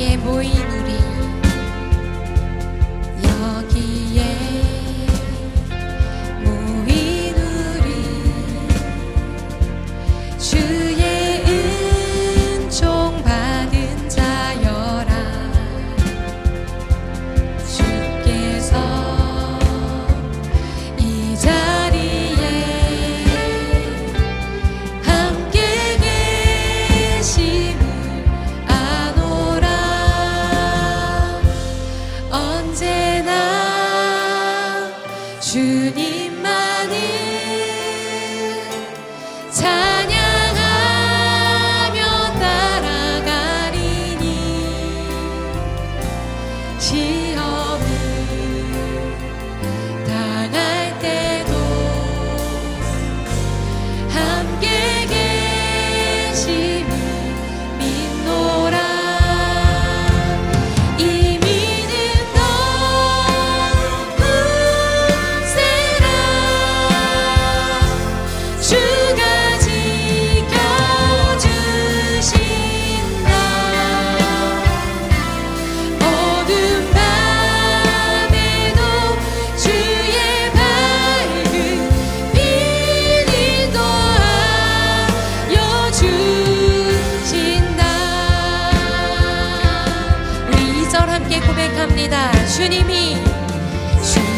여기에 모인 우리. 고백합니다. 주님이 주님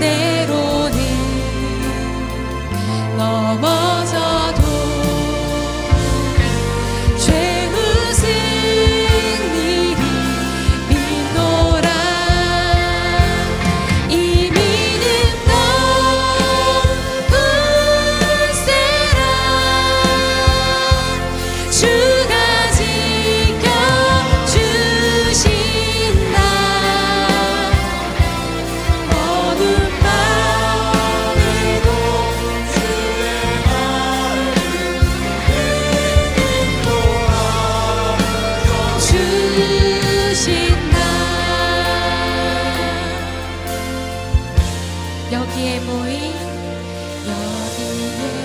내 보인 여인의